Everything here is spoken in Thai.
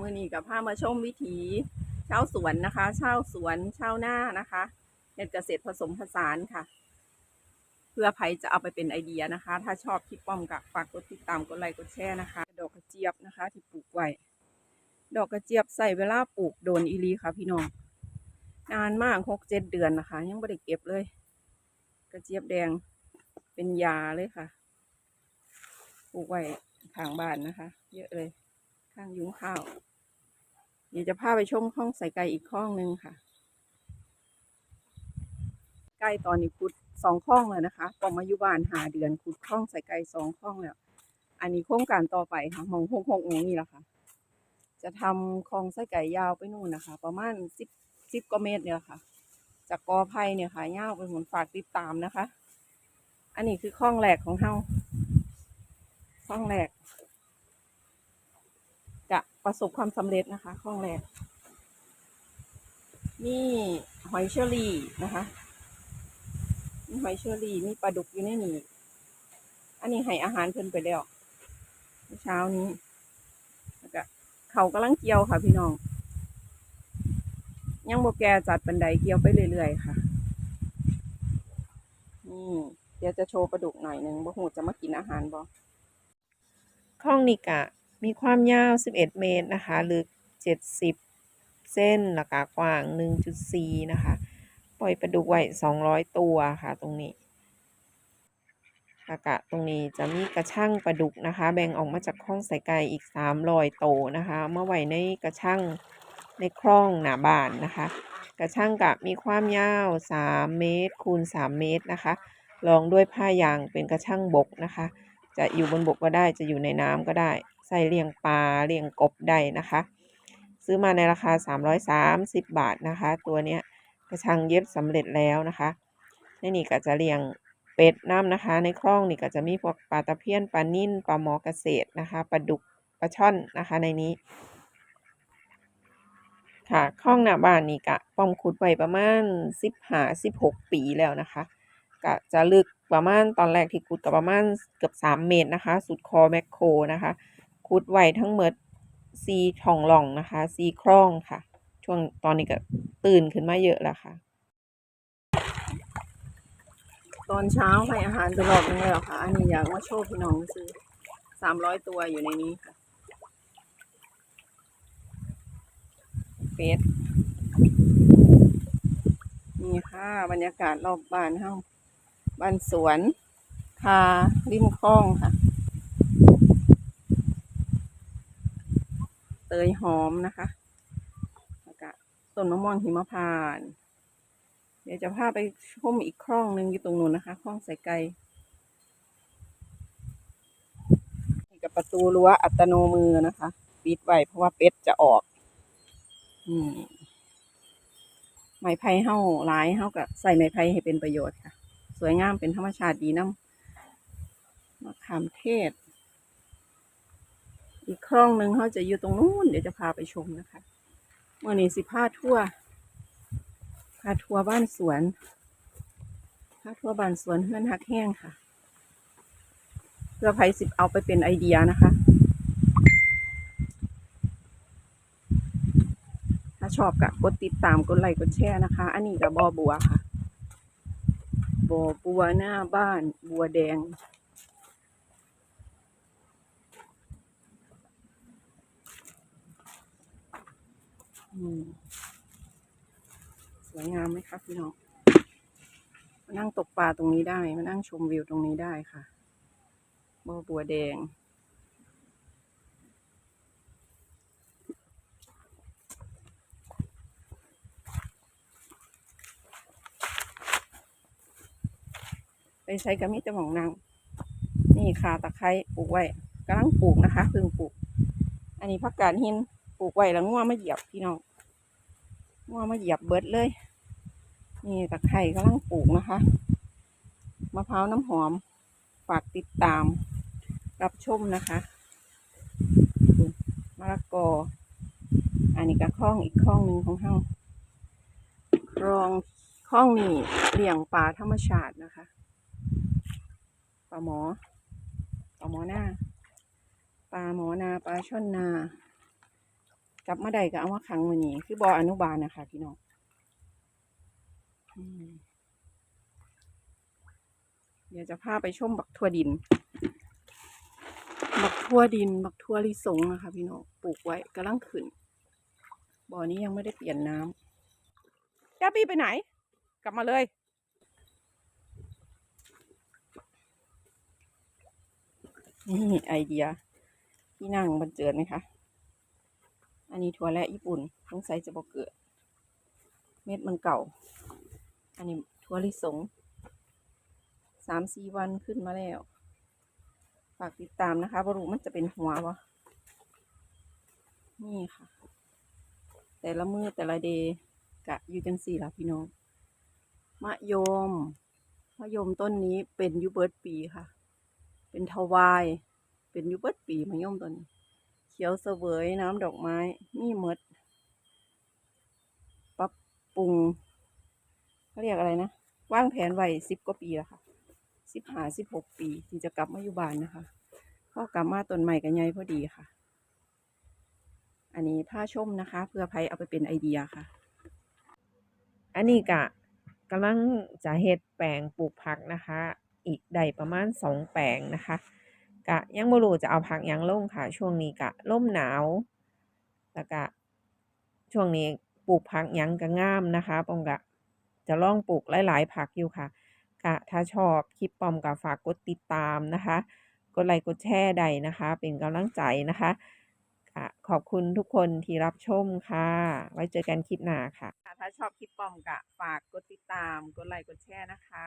มือนี้กับพามาชมวิถีเช่าสวนนะคะ เช่าสวนเช่าวนานะคะเฮ็ดเกษตรผสมผสานค่ะ เพื่อใครจะเอาไปเป็นไอเดียนะคะ ถ้าชอบคลิปป้อมกับฝากกดติดตามกดไลค์กดแชร์นะคะ ดอกกระเจี๊ยบนะคะ ที่ปลูกไว้ดอกกระเจี๊ยบใส่เวลาปลูกโดนอีหลีค่ะ พี่น้องนานมากหกเจ็ดเดือนนะคะ ยังไม่ได้เก็บเลย กระเจี๊ยบแดงเป็นยาเลยค่ะปลูกไว้ทางบ้านนะคะ เยอะเลย ข้างยุ้งข้าว เดี๋ยวจะพาไปชมข้องใส่ไก่อีกข้องหนึ่งค่ะ ไก่ตอนนี้ขุดสองข้องเลยนะคะปอมอายุบานหาเดือนขุดข้องใส่ไก่สองข้องแล้ว อันนี้โครงการต่อไปค่ะมองหกหกองนี่แหละค่ะ จะทำคลองไส้ไก่ยาวไปนู่นนะคะ ประมาณสิบสิบกว่าเมตรเนี่ยค่ะ จากกอไผ่เนี่ยค่ะยาวไปหมุนฝากติดตามนะคะ อันนี้คือข้องแรกของเฮาข้องแรก ประสบความสำเร็จนะคะข้องแรกนี่หอยเชอรี่นะคะ มีหอยเชอรี่มีปลาดุกอยู่ในนี้อันนี้ให้อาหารเพิ่นไปแล้วเช้านี้แล้วก็เขากำลังเกี่ยวค่ะพี่น้อง ยังโบแกจัดบันไดเกี่ยวไปเรื่อยๆค่ะนี่เดี๋ยวจะโชว์ปลาดุกหน่อยหนึงบ่หูจะมากินอาหารบ่ข้องนี่กะ มีความยาว 11 เมตรนะคะ ลึก 70 เส้นแล้วก็กว้าง 1.4 นะคะ ปล่อยปลาดุกไว้ 200 ตัวค่ะ ตรงนี้แล้วก็ตรงนี้จะมีกระช่างปลาดุกนะคะ แบ่งออกมาจากคลองใส่ไก่อีก300โตวนะคะเมื่อไว้ในกระช่างในคลองหนาบานนะคะ กระช่างกะมีความยาว 3 เมตร คูณ 3 เมตรนะคะรองด้วยผ้ายางเป็นกระช่างบกนะคะ จะอยู่บนบกก็ได้จะอยู่ในน้ำก็ได้ ใส่เลี้ยงปลาเลี้ยงกบได้นะคะ ซื้อมาในราคา 330 บาทนะคะ ตัวเนี้ยกระชังเย็บสำเร็จแล้วนะคะในนี่ก็จะเลี้ยงเป็ดน้ำนะคะ ในคลองนี่ก็จะมีพวกปลาตะเพียนปลานิ่นปลาหมอเกษตรนะคะปลาดุกปลาช่อนนะคะในนี้ ค่ะคลองหน้าบ้านนี่กะป้อมขุดไว้ประมาณ15 16ปีแล้วนะคะก็จะลึกประมาณตอนแรกที่ขุดก็ประมาณเกือบ3เมตรนะคะ สุดคอแมคโครนะคะ ขุดไว้ทั้งหมดซีช่องหล่องนะคะซีคลองค่ะ ช่วงตอนนี้ก็ตื่นขึ้นมาเยอะแล้วค่ะ ตอนเช้าให้อาหารไปรอบนึงเลยเหรอคะอันนี้อยากมาโชว์พี่น้องซื้อสามร้อยตัวอยู่ในนี้ค่ะเฟสนี่ค่ะบรรยากาศรอบบ้านเฮาบ้านสวนคาริมคลองค่ะ เต ยหอมนะคะแล้วก็ต้นมะม่วงหิมพานต์เดี๋ยวจะพาไปชมอีกคลองหนึ่งอยู่ตรงนู้นนะคะคลองใส่ไก่กับประตูรั้วอัตโนมือนะคะปิดไว้เพราะว่าเป็ดจะออกอืมไม้ไผ่เห่าหลายเห่ากับใส่ไม้ไผ่ให้เป็นประโยชน์ค่ะ สวยงามเป็นธรรมชาติดีน้ำมะขามเทศ อีกคลองหนึ่งเขาจะอยู่ตรงนู้นเดี๋ยวจะพาไปชมนะคะเมื่อนี้สิพาทั่วพาทัวร์บ้านสวนพาทัวร์บ้านสวนเพื่อนหักแห้งค่ะ เพื่อไผสิบเอาไปเป็นไอเดียนะคะถ้าชอบก็กดติดตามกดไลค์กดแชร์นะคะ อันนี้กับบอบัวค่ะบอบัวหน้าบ้านบัวแดง สวยงามไหมคะพี่น้องมานั่งตกปลาตรงนี้ได้มานั่งชมวิวตรงนี้ได้ค่ะบ่อบัวแดง ไปใช้กระมิตรหมองนางนี่ค่ะตะไคร้ปลูกไว้กำลังปลูกนะคะเพิ่งปลูก อันนี้ผักกาดหิน ปลูกไว้แล้วง่วมาเหยียบพี่น้องว่ามาเหยียบเบิดเลย นี่ตะไคร่กำลังปลูกนะคะ มะพร้าวน้ำหอม ฝากติดตาม รับชมนะคะมะละกอ อันนี้ก็คล้องอีกคล้องหนึ่งของเฮาคลองคล้องนี่เลี้ยงปลาธรรมชาตินะคะปลาหมอปลาหมอหน้าปลาหมอนาปลาช่อนนา กลับมาได้ก็เอามาขังมือนี้คือบ่ออนุบาลนะคะพี่น้องเดี๋ยวจะพาไปชมบักทั่วดิน บักทั่วดิน บักทั่วลิสงนะคะพี่น้องปลูกไว้กำลังขึ้นบ่อนี้ยังไม่ได้เปลี่ยนน้ำแกบี้ไปไหน กลับมาเลยนี่ไอเดียที่นั่งบันเจิดไหมคะ อันนี้ถั่วและญี่ปุ่นสงสัยจะบอกเกิด เม็ดมันเก่า อันนี้ถั่วลิสงสามสี่วันขึ้นมาแล้ว ฝากติดตามนะคะบรูมันจะเป็นหัววะนี่ค่ะ แต่ละมือแต่ละเดย์กะอยู่จังสี่ละพี่น้อง มะยม มะยมต้นนี้เป็นยูเบิร์ตปีค่ะ เป็นทวาย เป็นยูเบิร์ตปีมะยมต้นนี้ ขียวเสวยน้ำดอกไม้ มีหมดปรับปรุงเขาเรียกอะไรนะว่างแผนไว้สิบกว่าปีแล้วค่ะสิบห้าสิบหกปีที่จะกลับมาอยู่บ้านนะคะก็กลับมาต้นใหม่กันใหญ่พอดีค่ะ อันนี้ผ้าชมนะคะ เพื่อใครเอาไปเป็นไอเดียค่ะ อันนี้กะกำลังจะเฮ็ดแปลงปลูกผักนะคะ อีกได้ประมาณสองแปลงนะคะ กะยังบ่รู้จะเอาผักยังลงค่ะ ช่วงนี้กะล่มหนาว แล้วก็ช่วงนี้ปลูกผักยังก็งามนะคะปอมกะจะลองปลูกหลาย ๆ ผักอยู่ค่ะกะถ้าชอบคลิปปอมก็ฝากกดติดตามนะคะ กดไลค์กดแชร์ได้นะคะ เป็นกำลังใจนะคะค่ะขอบคุณทุกคนที่รับชมค่ะ ไว้เจอกันคลิปหน้าค่ะ ถ้าชอบคลิปปอมกะฝากกดติดตาม กดไลค์ กดแชร์นะคะ